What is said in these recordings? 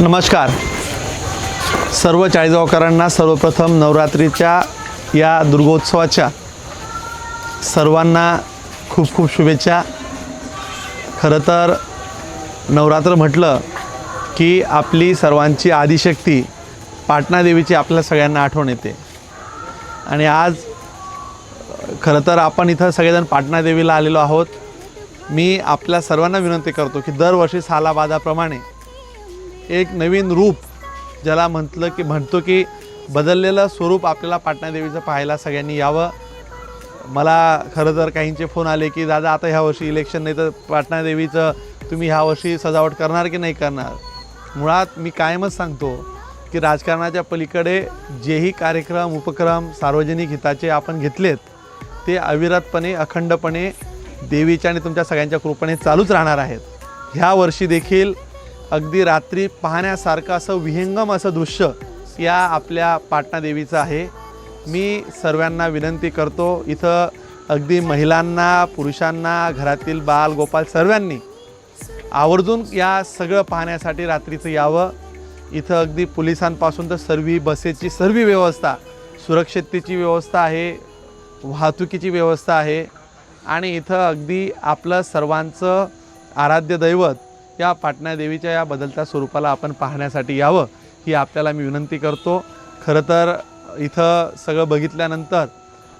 नमस्कार. सर्व चाळीसगावकरांना सर्वप्रथम नवरात्रीच्या या दुर्गोत्सवाच्या सर्वांना खूप खूप शुभेच्छा. खरं तर नवरात्र म्हटलं की आपली सर्वांची आदिशक्ती पाटणा देवीची आपल्या सगळ्यांना आठवण येते. आणि आज खरं तर आपण इथं सगळेजण पाटणा देवीला आलेलो आहोत. मी आपल्या सर्वांना विनंती करतो की दरवर्षी सालाबादाप्रमाणे एक नवीन रूप ज्याला म्हटलं की म्हणतो की बदललेलं स्वरूप आपल्याला पाटणा देवीचं पाहायला सगळ्यांनी यावं. मला खरं तर काहींचे फोन आले की दादा आता ह्या वर्षी इलेक्शन नाही तर पाटणा देवीचं तुम्ही ह्या वर्षी सजावट करणार की नाही करणार? मुळात मी कायमच सांगतो की राजकारणाच्या पलीकडे जेही कार्यक्रम उपक्रम सार्वजनिक हिताचे आपण घेतलेत ते अविरतपणे अखंडपणे देवीच्या आणि तुमच्या सगळ्यांच्या कृपेने चालूच राहणार आहेत. ह्या वर्षी देखील अगदी रात्री पाहण्यासारखं असं विहंगम असं दृश्य या आपल्या पाटणा देवीचं आहे. मी सर्वांना विनंती करतो इथं अगदी महिलांना पुरुषांना घरातील बाल गोपाल सर्वांनी आवर्जून या सगळं पाहण्यासाठी रात्रीचं यावं. इथं अगदी पोलिसांपासून तर सर्व बसेची सर्व व्यवस्था सुरक्षिततेची व्यवस्था आहे वाहतुकीची व्यवस्था आहे आणि इथं अगदी आपलं सर्वांचं आराध्य दैवत या पाटणा देवीच्या या बदलत्या स्वरूपाला आपण पाहण्यासाठी यावं ही आपल्याला मी विनंती करतो. खरं तर इथं सगळं बघितल्यानंतर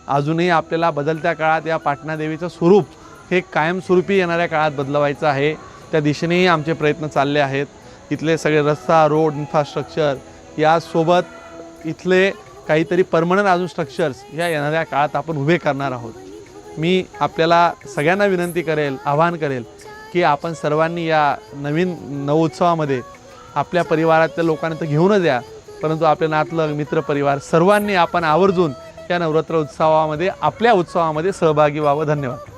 अजूनही आपल्याला बदलत्या काळात या पाटणा देवीचं स्वरूप हे कायमस्वरूपी येणाऱ्या काळात बदलवायचं आहे. त्या दिशेनेही आमचे प्रयत्न चालले आहेत. इथले सगळे रस्ता रोड इन्फ्रास्ट्रक्चर यासोबत इथले काहीतरी परमनंट अजून स्ट्रक्चर्स ह्या येणाऱ्या काळात आपण उभे करणार आहोत. मी आपल्याला सगळ्यांना विनंती करेल आवाहन करेल की आपण सर्वांनी या नवीन नवोत्सवामध्ये आपल्या परिवारातल्या लोकांना तर घेऊनच या परंतु आपले नातलग मित्रपरिवार सर्वांनी आपण आवर्जून या नवरात्र उत्सवामध्ये आपल्या उत्सवामध्ये सहभागी व्हावं. धन्यवाद.